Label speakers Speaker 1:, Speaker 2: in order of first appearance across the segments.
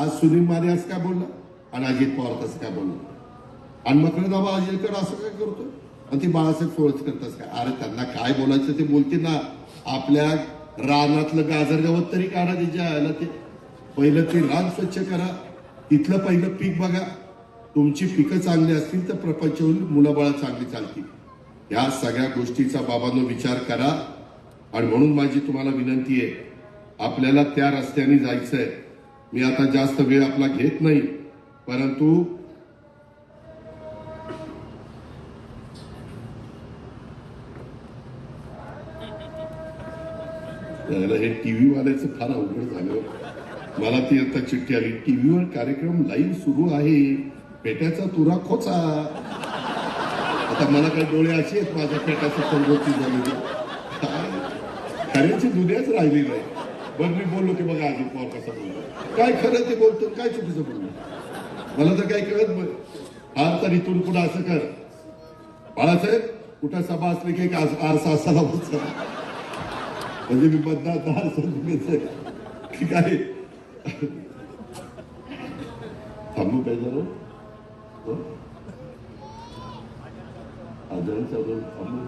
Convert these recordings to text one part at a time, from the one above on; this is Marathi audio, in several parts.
Speaker 1: आज सुनील माने असं काय बोलला? आणि अजित पवार तसं काय बोलला? आणि मग बाबा अजिलकर असं काय करतो आणि ते बाळासाहेब सोळच करतात काय? अरे त्यांना काय बोलायचं ते बोलतील ना. आपल्या रानातलं गाजर गवत तरी काढा तिच्या आयला ते. पहिलं ते रान स्वच्छ करा. तिथलं पहिलं पीक बघा. तुमची पिकं चांगली असतील तर प्रपंच होईल मुलं चांगली चालतील. या सगळ्या गोष्टीचा बाबांनो विचार करा. आणि म्हणून माझी तुम्हाला विनंती आहे आपल्याला त्या रस्त्याने जायचं आहे मी आता जास्त वेळ आपला घेत नाही परंतु हे टीव्ही वाल्याचं फार अवघड झालं. मला ती आता चिठ्ठी आली टीव्हीवर कार्यक्रम लाईव्ह सुरू आहे. पेट्याचा तुरा खोचा. आता मला काही डोळे असे आहेत माझ्या पेटाचं संगोपी झालेली. खऱ्याची दुनियाच राहिली नाही. बरं मी बोललो की बघा अजित पवार कसा बोलतो काय खरं ते बोलतो काय चुकीचं बोलतो? मला तर काही कळत नाही. फार तर इथून पुढे असं कर. बाळासाहेब कुठं सभा असली की आरसा असायला होता म्हणजे मी मतदार समजून घ्यायचं की काय थांबू काय जरा? हो? आदरण चालू थांबू.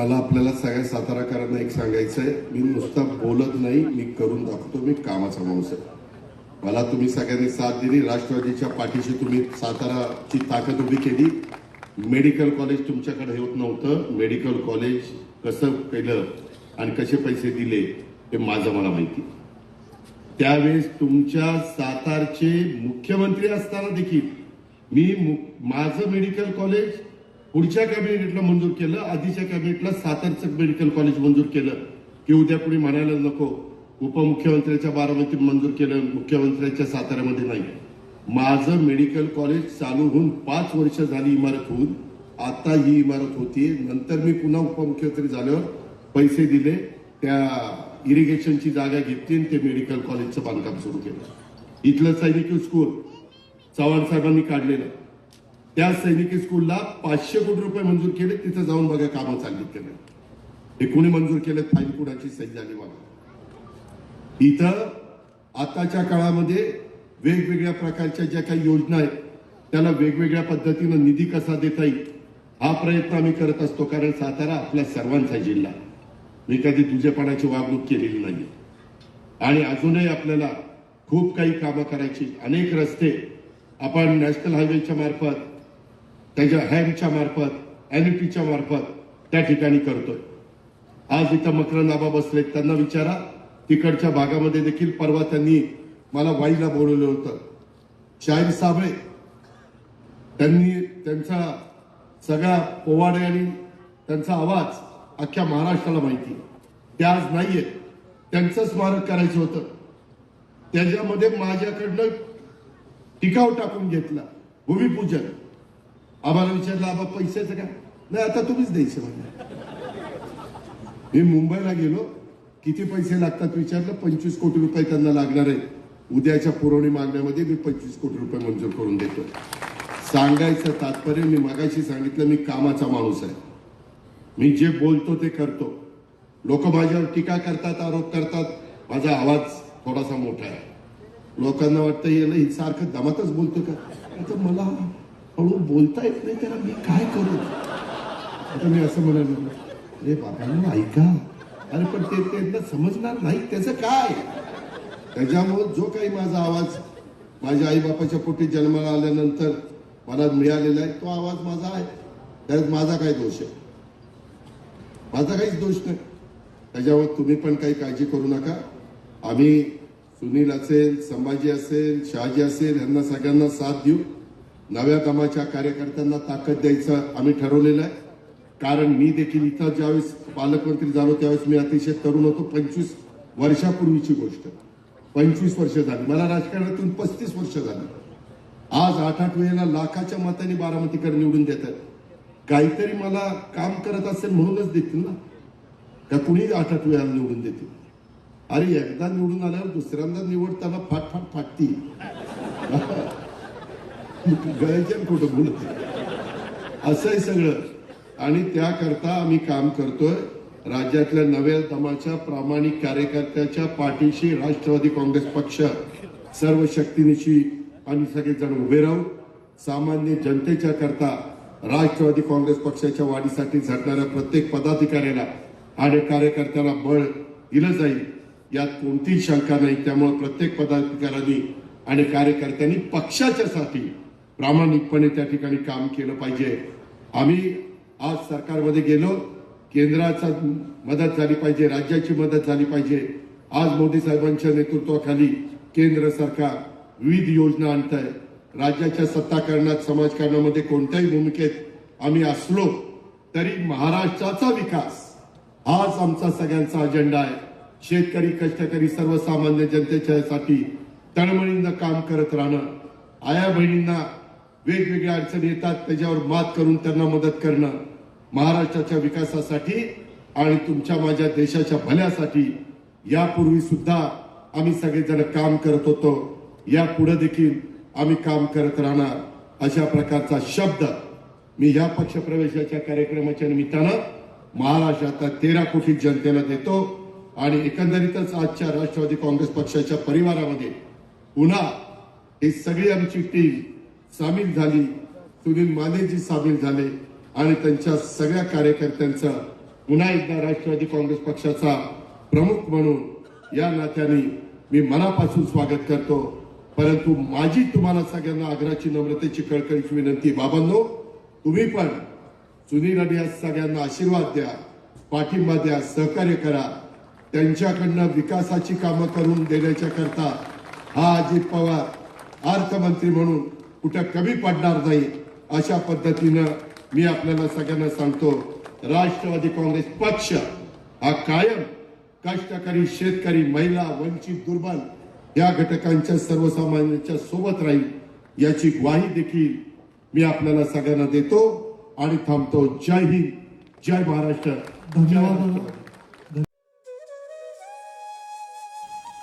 Speaker 1: मला आपल्याला सगळ्या साताराकरांना एक सांगायचं आहे मी नुसता बोलत नाही मी करून दाखवतो मी कामाचा माणूस आहे. मला तुम्ही सगळ्यांनी साथ दिली राष्ट्रवादीच्या पाठीशी तुम्ही साताराची ताकद उभी केली. मेडिकल कॉलेज तुमच्याकडे होत नव्हतं. मेडिकल कॉलेज कसं केलं आणि कसे पैसे दिले हे माझं मला माहिती. त्यावेळेस तुमच्या सातारचे मुख्यमंत्री असताना देखील मी मु- माझं मेडिकल कॉलेज पुढच्या कॅबिनेटला मंजूर केलं आधीच्या कॅबिनेटला सातारचं मेडिकल कॉलेज मंजूर केलं. की उद्या कुणी म्हणायला नको उपमुख्यमंत्र्याच्या बारामतीत मंजूर केलं मुख्यमंत्र्यांच्या साताऱ्यामध्ये नाही. माझं मेडिकल कॉलेज चालू होऊन पाच वर्ष झाली इमारत होऊन. आता ही इमारत होती नंतर मी पुन्हा उपमुख्यमंत्री झाल्यावर पैसे दिले त्या इरिगेशनची जागा घेतली आणि ते मेडिकल कॉलेजचं बांधकाम सुरू केलं. इथलं सैनिकी स्कूल चव्हाण साहेबांनी काढलेलं. त्या सैनिकी स्कूलला पाचशे कोटी रुपये मंजूर केले तिथं जाऊन बघा कामं चालली केलं हे कोणी मंजूर केलं? फाईल कुणाची सही झाली बघा इथं आताच्या काळामध्ये वेगवेगळ्या प्रकारच्या ज्या काही योजना आहेत त्याला वेगवेगळ्या पद्धतीनं निधी कसा देता येईल हा प्रयत्न आम्ही करत असतो. कारण सातारा आपल्या सर्वांचा जिल्हा मी कधी तुझेपणाची वागणूक केलेली नाही आणि अजूनही आपल्याला खूप काही कामं करायची अनेक रस्ते. आपण नॅशनल हायवेच्या मार्फत त्याच्या हॅमच्या मार्फत एनईटीच्या मार्फत त्या ठिकाणी करतोय. आज इथं मकरंद बसलेत. त्यांना विचारा तिकडच्या भागामध्ये देखील परवा त्यांनी मला वाईला बोलवलं होतं. शाहीर साबळे त्यांनी त्यांचा सगळा पोवाडे आणि त्यांचा आवाज अख्ख्या महाराष्ट्राला माहिती. ते आज नाहीये. त्यांचं स्मारक करायचं होतं. त्याच्यामध्ये माझ्याकडनं टिकाव टाकून घेतला. भूमिपूजन. आम्हाला विचारलं आबा पैशाचं काय? नाही आता तुम्हीच द्यायचे म्हणजे मी मुंबईला गेलो. किती पैसे लागतात विचारलं? पंचवीस कोटी रुपये त्यांना लागणार आहे. उद्याच्या पुरवणी मागण्यामध्ये मी पंचवीस कोटी रुपये मंजूर करून देतो. सांगायचं तात्पर्य मी मगाशी सांगितलं मी कामाचा माणूस आहे. मी जे बोलतो ते करतो. लोक माझ्यावर टीका करतात आरोप करतात. माझा आवाज थोडासा मोठा आहे. लोकांना वाटतं याला ही सारखं दमातच बोलतो का? आता मला हळू बोलता येत नाही त्याला मी काय करू? आता मी असं म्हणायला अरे बाबांना ऐका. अरे पण ते त्यांना समजणार नाही त्याचं काय? त्याच्यामुळं जो काही माझा आवाज माझ्या आईबापाच्या पोटी जन्माला आल्यानंतर मला मिळालेला आहे तो आवाज माझा आहे. त्यात माझा काय दोष आहे? माझा काहीच दोष नाही. त्याच्यावर तुम्ही पण काही काळजी करू नका. आम्ही सुनील असेल संभाजी असेल शहाजी असेल यांना सगळ्यांना साथ देऊ. नव्या दमाच्या कार्यकर्त्यांना ताकद द्यायचं आम्ही ठरवलेलं आहे. कारण मी देखील इथं ज्यावेळेस पालकमंत्री झालो त्यावेळेस मी अतिशय तरुण होतो. पंचवीस वर्षापूर्वीची गोष्ट. पंचवीस वर्ष झाली. मला राजकारणातून पस्तीस वर्ष झाली. आज आठ आठ वेळेला लाखाच्या मताने बारामतीकर निवडून देतात. काहीतरी मला काम करत असेल म्हणूनच देतील ना. का कुणी आठ आठ वेळा निवडून देतील? अरे एकदा निवडून आल्यावर दुसऱ्यांदा निवडताना फाट फाट फाटती गळ्याच्या खोटं असं आहे सगळं. आणि त्याकरता आम्ही काम करतोय. राज्यातल्या नव्या दमाच्या प्रामाणिक कार्यकर्त्याच्या पाठीशी राष्ट्रवादी काँग्रेस पक्ष सर्व शक्तीनिशी आम्ही सगळेजण उभे राहू. सामान्य जनतेच्या करता राष्ट्रवादी काँग्रेस पक्षाच्या वाढीसाठी झटणाऱ्या प्रत्येक पदाधिकाऱ्याला आणि कार्यकर्त्याला बळ दिलं जाईल यात कोणतीही शंका नाही. त्यामुळे प्रत्येक पदाधिकाऱ्यांनी आणि कार्यकर्त्यांनी पक्षाच्या साठी प्रामाणिकपणे त्या ठिकाणी काम केलं पाहिजे. आम्ही आज सरकारमध्ये गेलो केंद्राचा मदत झाली पाहिजे राज्याची मदत झाली पाहिजे. आज मोदी साहेबांच्या नेतृत्वाखाली केंद्र सरकार विविध योजना आणत आहे राज्याच्या सत्ताकरणात समाजकारणामध्ये कोणत्याही भूमिकेत आम्ही असलो तरी महाराष्ट्राचा विकास हाच आमचा सगळ्यांचा अजेंडा आहे. शेतकरी कष्टकरी सर्वसामान्य जनतेच्यासाठी तळमळींना काम करत राहणं आया बहिणींना वेगवेगळ्या अडचणी येतात त्याच्यावर मात करून त्यांना मदत करणं महाराष्ट्राच्या विकासासाठी आणि तुमच्या माझ्या देशाच्या भल्यासाठी. यापूर्वी सुद्धा आम्ही सगळेजण काम करत होतो. या पुढे देखील आम्ही काम करत राहणार. अशा प्रकारचा शब्द मी या पक्षप्रवेशाच्या कार्यक्रमाच्या निमित्तानं महाराष्ट्रातल्या तेरा कोटी जनतेला देतो. आणि एकंदरीतच आजच्या राष्ट्रवादी काँग्रेस पक्षाच्या परिवारामध्ये पुन्हा ही सगळी आमची टीम सामील झाली. सुनील मानेजी सामील झाले आणि त्यांच्या सगळ्या कार्यकर्त्यांचं पुन्हा एकदा राष्ट्रवादी काँग्रेस पक्षाचा प्रमुख म्हणून या नात्याने मी मनापासून स्वागत करतो. परंतु माझी तुम्हाला सगळ्यांना आग्रहाची नम्रतेची कळकळीची विनंती बाबांनो तुम्ही पण सुनील आणि या सगळ्यांना आशीर्वाद द्या पाठिंबा द्या सहकार्य करा. त्यांच्याकडनं विकासाची कामं करून देण्याच्या करता हा अजित पवार अर्थमंत्री म्हणून कुठं कमी पडणार नाही अशा पद्धतीनं मी आपल्याला सगळ्यांना सांगतो राष्ट्रवादी काँग्रेस पक्ष हा कायम कष्टकरी शेतकरी महिला वंचित दुर्बल या घटकांच्या सर्वसामान्यांच्या सोबत राहील याची ग्वाही देखील मी आपल्याला सगळ्यांना देतो. आणि थांबतो. जय हिंद. जय महाराष्ट्र.
Speaker 2: धन्यवाद.